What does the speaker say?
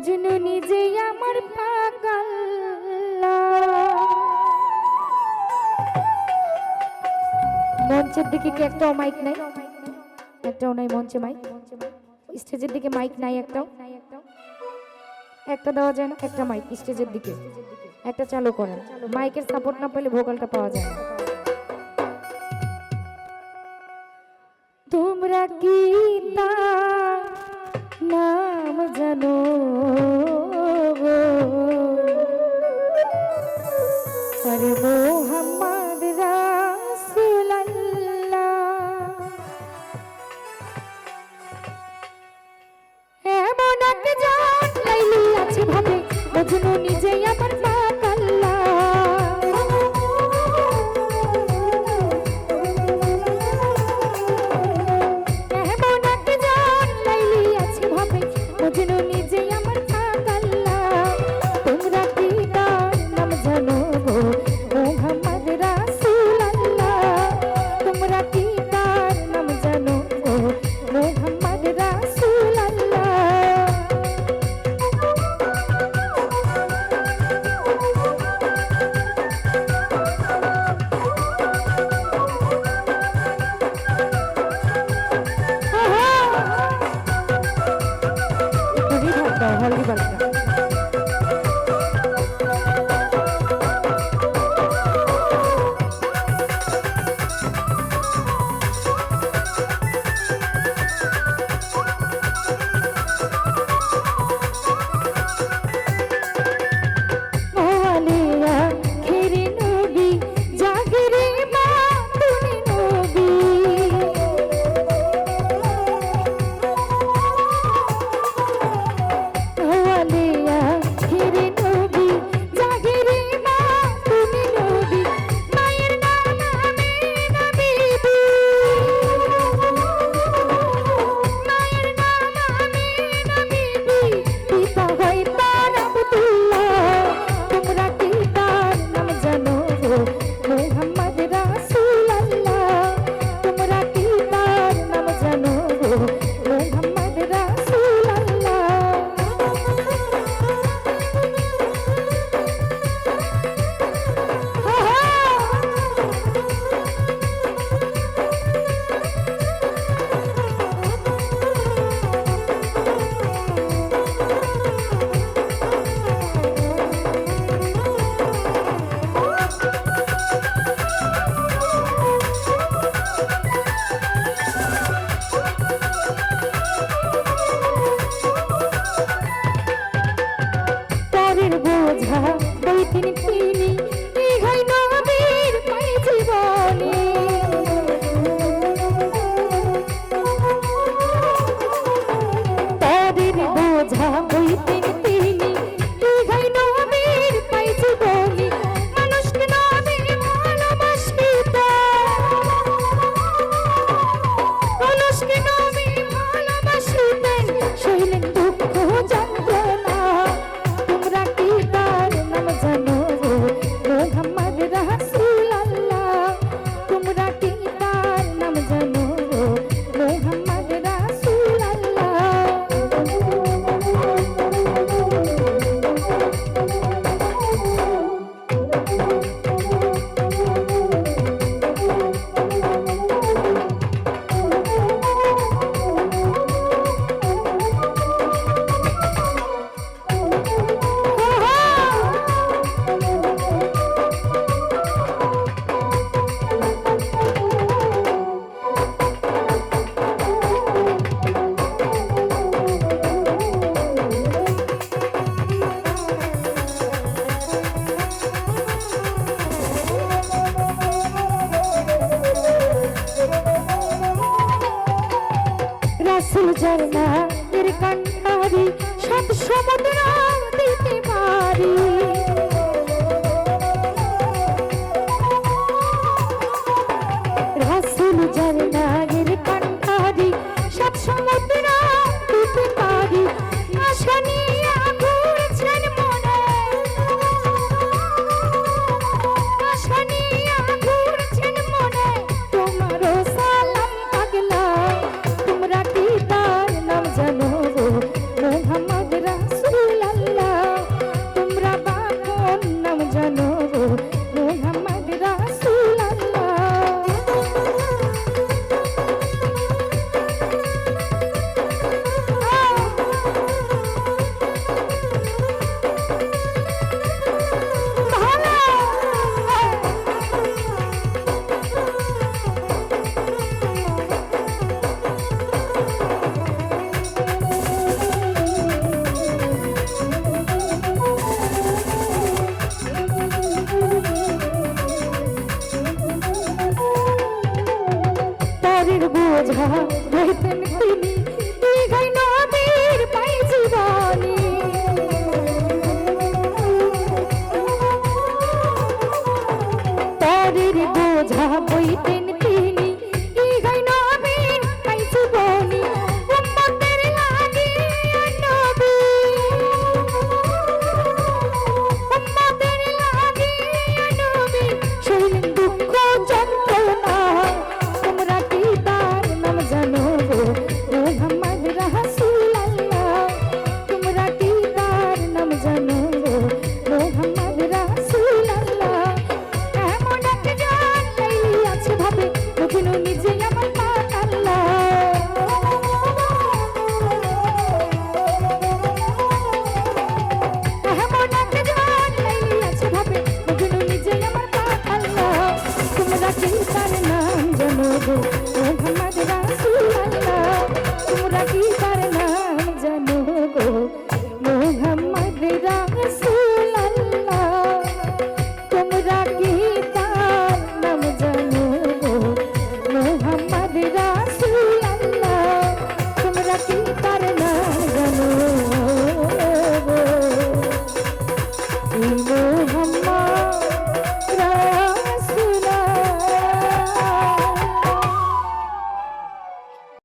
মজনু নিজে আমার পাগল মঞ্চের দিকে কি একটাও মাইক নাই? একটাও নাই মঞ্চে মাইক স্টেজের দিকে মাইক নাই একটাও? একটা দেওয়া যায় না, একটা মাইক স্টেজের দিকে। একটা চালু করেন। মাইকের সাপোর্ট না পেলে ভোকালটা পাওয়া যায় তোমরা কি তা अपनों निजे या पर কঠিন কিনি রাসুল যার নামের কান্ডারি সব সমুদ্র দিতে পারি। 젖어 될 텐데